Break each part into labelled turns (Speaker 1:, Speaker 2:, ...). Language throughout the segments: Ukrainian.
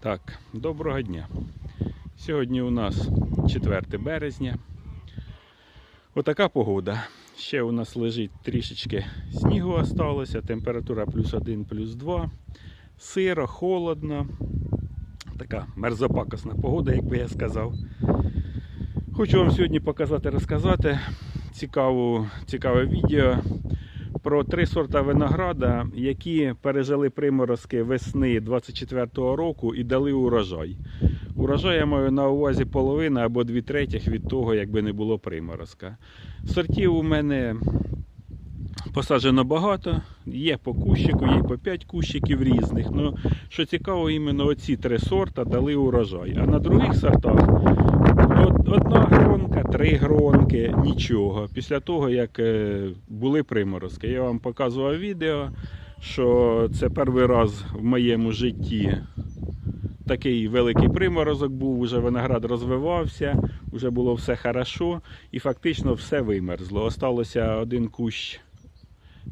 Speaker 1: Так, доброго дня. Сьогодні у нас 4 березня. Отака погода. Ще у нас лежить трішечки снігу осталося, температура плюс 1, плюс 2. Сиро, холодно. Така мерзопакосна погода, як би я сказав. Хочу вам сьогодні показати, розказати цікаву, цікаве відео про три сорта винограда, які пережили приморозки весни 24-го року і дали урожай. Урожай я маю на увазі половина або дві третіх від того, якби не було приморозка. Сортів у мене посаджено багато, є по кущику, є по 5 кущиків різних. Ну, що цікаво, іменно оці три сорта дали урожай. А на других сортах одна гронка, три гронки, нічого. Після того, як е, були приморозки. Я вам показував відео, що це перший раз в моєму житті такий великий приморозок був, уже виноград розвивався, вже було все хорошо і фактично все вимерзло. Осталося один кущ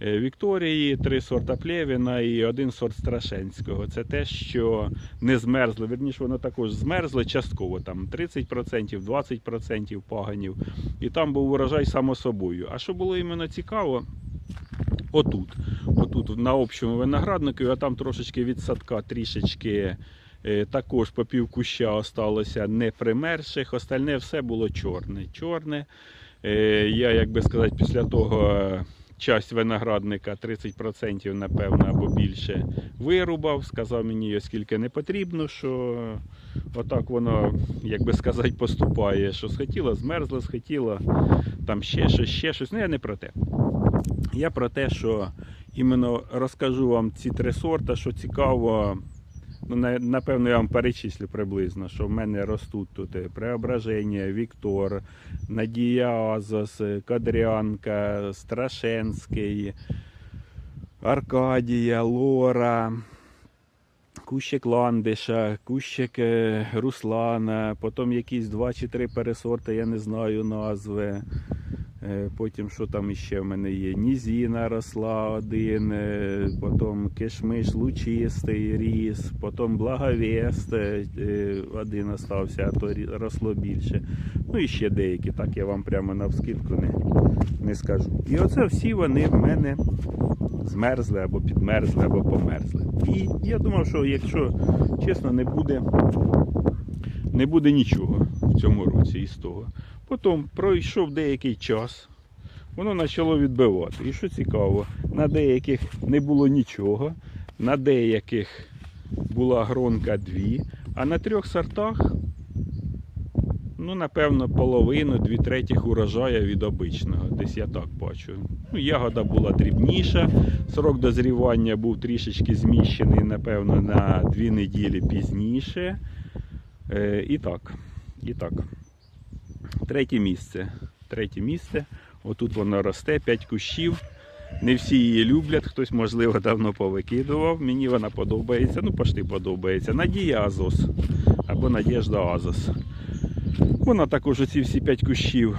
Speaker 1: Вікторії, три сорта Плєвіна і один сорт Страшенського. Це те, що не змерзло. Вірніше, воно також змерзло частково, там 30%, 20% паганів. І там був урожай само собою. А що було іменно цікаво? Отут, отут на общому винограднику, а там трошечки від садка трішечки е, також по пів куща осталося не примерших, остальне все було чорне. Чорне. Е, Я, як би сказати, після того е, часть виноградника 30% напевно або більше вирубав. Сказав мені, оскільки не потрібно, що отак воно, як би сказати, поступає. Що схотіло, змерзло, схотіло там ще щось, ще щось. Ну я не про те. Я про те, що іменно розкажу вам ці три сорта, що цікаво. Ну, напевно, я вам перечислю приблизно, що в мене ростуть тут Преображення, Віктор, Надія Азос, Кадрянка, Страшенський, Аркадія, Лора, Кущик Ландиша, Кущик е, Руслана, потім якісь два чи три пересорти, я не знаю назви. Е, Потім що там іще в мене є? Нізіна росла один, е, потім кишмиш лучистий ріс, потім благовест е, один остався, а то росло більше. Ну і ще деякі, так я вам прямо навскидку не, не скажу. І оце всі вони в мене змерзли або підмерзли, або померзли. І я думав, що якщо чесно, не буде, не буде нічого в цьому році із того. Потім пройшов деякий час, воно почало відбивати. І що цікаво, на деяких не було нічого, на деяких була гронка дві, а на трьох сортах, ну, напевно, половину, дві третіх урожая від обичного. Десь я так бачу. Ну, ягода була дрібніша, срок дозрівання був трішечки зміщений, напевно, на дві неділі пізніше. Е, і так. І так. Третє місце. Третє місце. Отут воно росте, 5 кущів. Не всі її люблять, хтось, можливо, давно повикидував. Мені вона подобається, ну пошти подобається. Надія Азос або Надіжда Азос. Вона також оці всі 5 кущів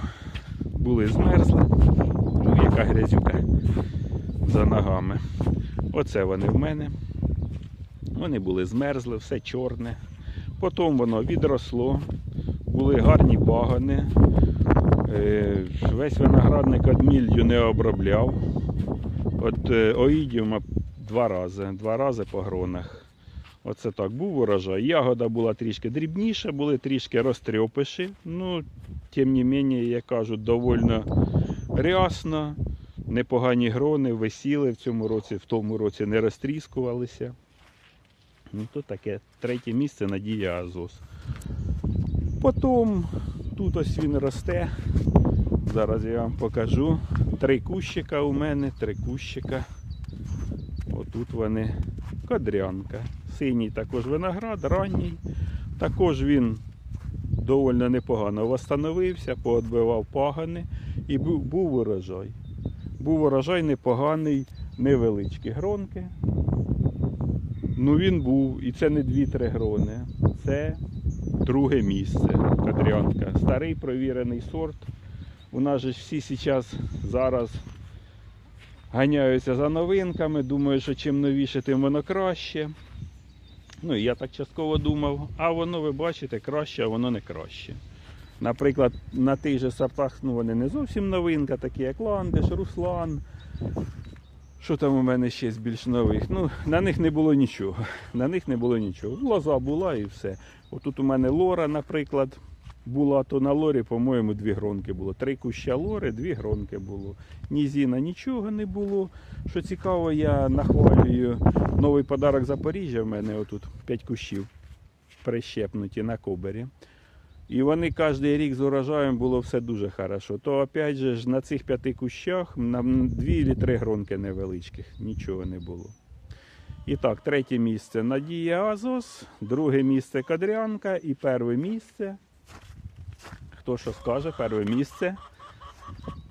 Speaker 1: були змерзли. Ну, яка грязюка за ногами. Оце вони в мене. Вони були змерзли, все чорне. Потім воно відросло, були гарні пагони. Е, Весь виноградник від мільдю не обробляв. От е, оїдіума два рази, два рази по гронах. Оце так був урожай. Ягода була трішки дрібніша, були трішки розтрьопиші. Ну, тим не менше, як кажуть, довольно рясно. Непогані грони висіли в цьому році, в тому році не розтріскувалися. Ну, то таке третє місце Надія Азос. Потім тут ось він росте. Зараз я вам покажу. Три кущика у мене, три кущика. Отут вони кадрянка. Синій також виноград, ранній. Також він доволі непогано восстановився, поотбивав пагани і був, був урожай. Був урожай непоганий, невеличкі гронки. Ну він був, і це не дві-три грони. Це друге місце. Кадрянка. Старий провірений сорт. У нас же всі зараз зараз ганяються за новинками. Думаю, що чим новіше, тим воно краще. Ну, і я так частково думав, а воно, ви бачите, краще, а воно не краще. Наприклад, на тих же сортах ну, вони не зовсім новинка, такі як Ландиш, Руслан. Що там у мене ще з більш нових? Ну, на них не було нічого. На них не було нічого. Лоза була і все. Отут у мене лора, наприклад, була, то на лорі, по-моєму, дві гронки було. Три куща лори, дві гронки було. Ні зіна нічого не було. Що цікаво, я нахвалюю новий подарок Запоріжжя. В мене отут п'ять кущів прищепнуті на кобері. І вони кожен рік з урожаєм було все дуже хорошо. То опять же на цих п'яти кущах на дві чи три гронки невеличких, нічого не було. І так, третє місце Надія Азос, друге місце Кадрянка і перше місце. Хто що скаже, перше місце.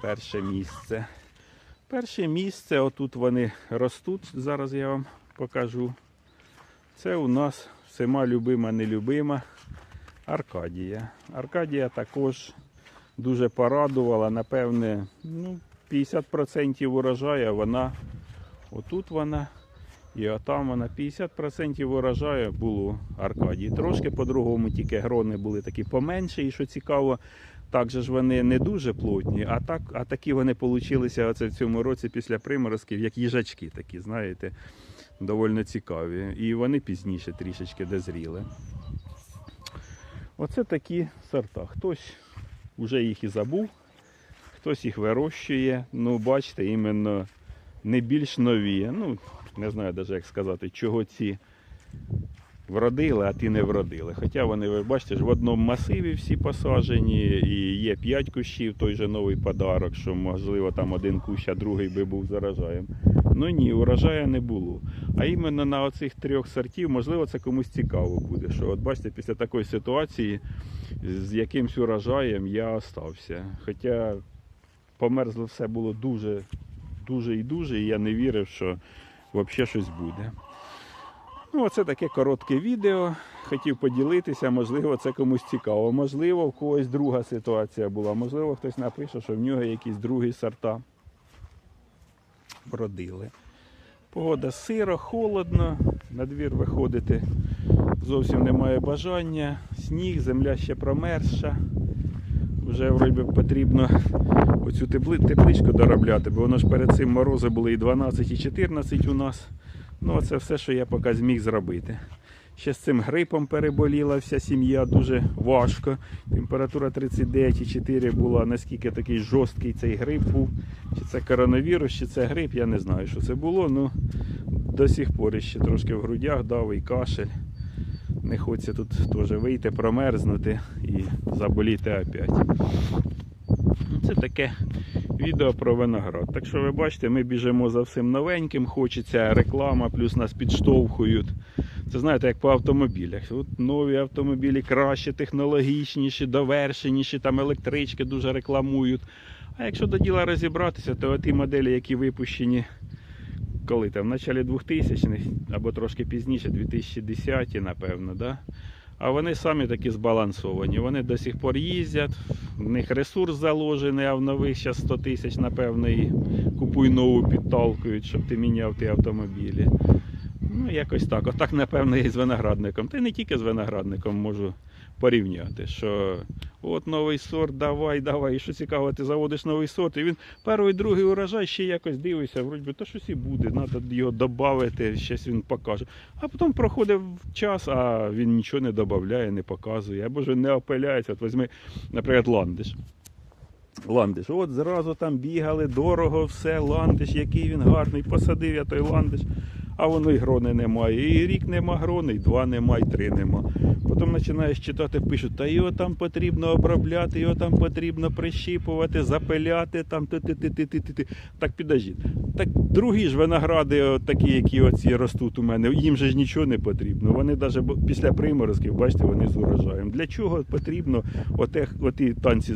Speaker 1: Перше місце. Перше місце, отут вони ростуть, зараз я вам покажу. Це у нас всіма любима, нелюбима Аркадія. Аркадія також дуже порадувала. Напевне, ну, 50% урожаю вона отут вона. І отам вона 50% урожаю було Аркадії. Трошки по-другому, тільки грони були такі поменші. І що цікаво, так же ж вони не дуже плотні, а так, а такі вони получилися оце в цьому році після приморозків, як їжачки такі, знаєте, доволі цікаві. І вони пізніше трішечки дозріли. Оце такі сорта. Хтось вже їх і забув, хтось їх вирощує. Ну, бачите, іменно не більш нові. Ну, не знаю навіть як сказати, чого ці вродили, а ті не вродили. Хоча вони, ви бачите, в одному масиві всі посаджені, і є 5 кущів, той же новий подарок, що можливо там один кущ, а другий би був з урожаєм. Ну ні, урожаю не було. А іменно на оцих трьох сортів, можливо, це комусь цікаво буде. Що от бачите, після такої ситуації з якимсь урожаєм я остався. Хоча померзло все було дуже, дуже і дуже, і я не вірив, що взагалі щось буде. Ну, оце таке коротке відео. Хотів поділитися, можливо, це комусь цікаво. Можливо, в когось друга ситуація була. Можливо, хтось напише, що в нього якісь другі сорта вродили. Погода сиро, холодно, на двір виходити зовсім немає бажання. Сніг, земля ще промерзша. Вже вроді потрібно оцю тепли- тепличку доробляти, бо воно ж перед цим морози були і 12, і 14 у нас. Ну, це все, що я поки зміг зробити. Ще з цим грипом переболіла вся сім'я дуже важко. Температура 39,4 була, наскільки такий жорсткий цей грип був. Чи це коронавірус, чи це грип, я не знаю, що це було. Ну, до сих пор ще трошки в грудях дав і кашель. Не хочеться тут теж вийти, промерзнути і заболіти опять. Ну, Це таке відео про виноград. Так що ви бачите, ми біжимо за всім новеньким, хочеться реклама, плюс нас підштовхують. Це знаєте, як по автомобілях. От нові автомобілі краще, технологічніші, довершеніші, там електрички дуже рекламують. А якщо до діла розібратися, то ті моделі, які випущені коли там, в началі 2000-х або трошки пізніше, 2010-ті, напевно, да? А вони самі такі збалансовані. Вони до сих пор їздять, в них ресурс заложений, а в нових зараз 100 тисяч, напевно, і купуй нову підталкують, щоб ти міняв ті автомобілі. Ну, якось так. Отак, напевно, і з виноградником. Та й не тільки з виноградником можу порівняти, що от новий сорт, давай, давай. І що цікаво, ти заводиш новий сорт, і він перший, другий урожай ще якось дивишся, вроді би, то щось і буде, треба його додати, щось він покаже. А потім проходить час, а він нічого не додає, не показує, або ж не опиляється. От візьми, наприклад, ландиш. Ландиш, от зразу там бігали, дорого, все, ландиш, який він гарний, посадив я той ландиш, а воно і грони немає. І рік нема грони, і два нема, і три нема. Потім починаєш читати, пишуть, та його там потрібно обробляти, його там потрібно прищіпувати, запиляти, там ти ти ти ти ти ти ти Так підождіть. Так другі ж виногради, такі, які оці ростуть у мене, їм же ж нічого не потрібно. Вони навіть після приморозків, бачите, вони з урожаєм. Для чого потрібно оте, оті танці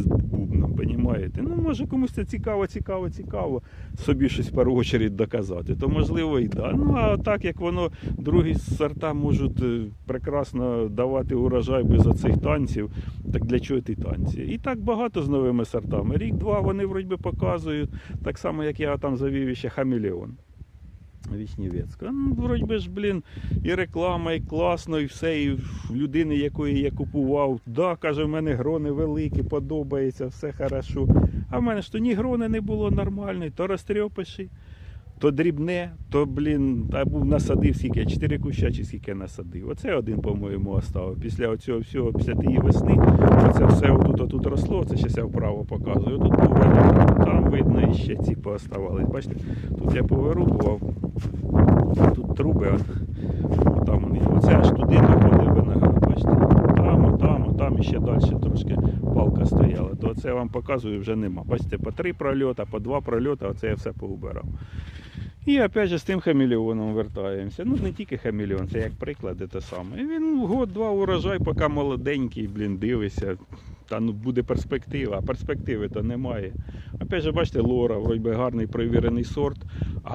Speaker 1: з понімаєте? Ну, може комусь це цікаво, цікаво, цікаво собі щось в першу чергу доказати, то можливо і да. Ну а так як воно другі сорта можуть е, прекрасно давати урожай без оцих танців, так для чого ти танці? І так багато з новими сортами. Рік-два вони вроді показують, так само як я там завів ще хамелеон. Вішнівецька. Ну, вроді ж, блін, і реклама, і класно, і все, і людини, якої я купував. Да, каже, в мене грони великі, подобається, все хорошо. А в мене ж то ні грони не було нормальної, то розтрьопиші, то дрібне, то, блін, та був насадив скільки, чотири куща чи скільки насадив. Оце один, по-моєму, оставив. Після оцього всього, після тієї весни, оце все отут, отут росло, це ще я вправо показую. Отут був там видно і ще ці пооставались. Бачите, тут я повирубував, тут труби, он, отам вони. Оце аж туди доходив виноград, бачите. Там, отам, отам і ще далі трошки палка стояла. То це я вам показую вже нема. Бачите, по три прольота, по два прольота, оце я все поубирав. І опять же з тим хамелеоном вертаємося. Ну не тільки хамелеон, це як приклад, те саме. І Він год-два урожай, поки молоденький, блін, дивися. Та ну буде перспектива, а перспективи то немає. Опять же, бачите, лора, вроді гарний провірений сорт, а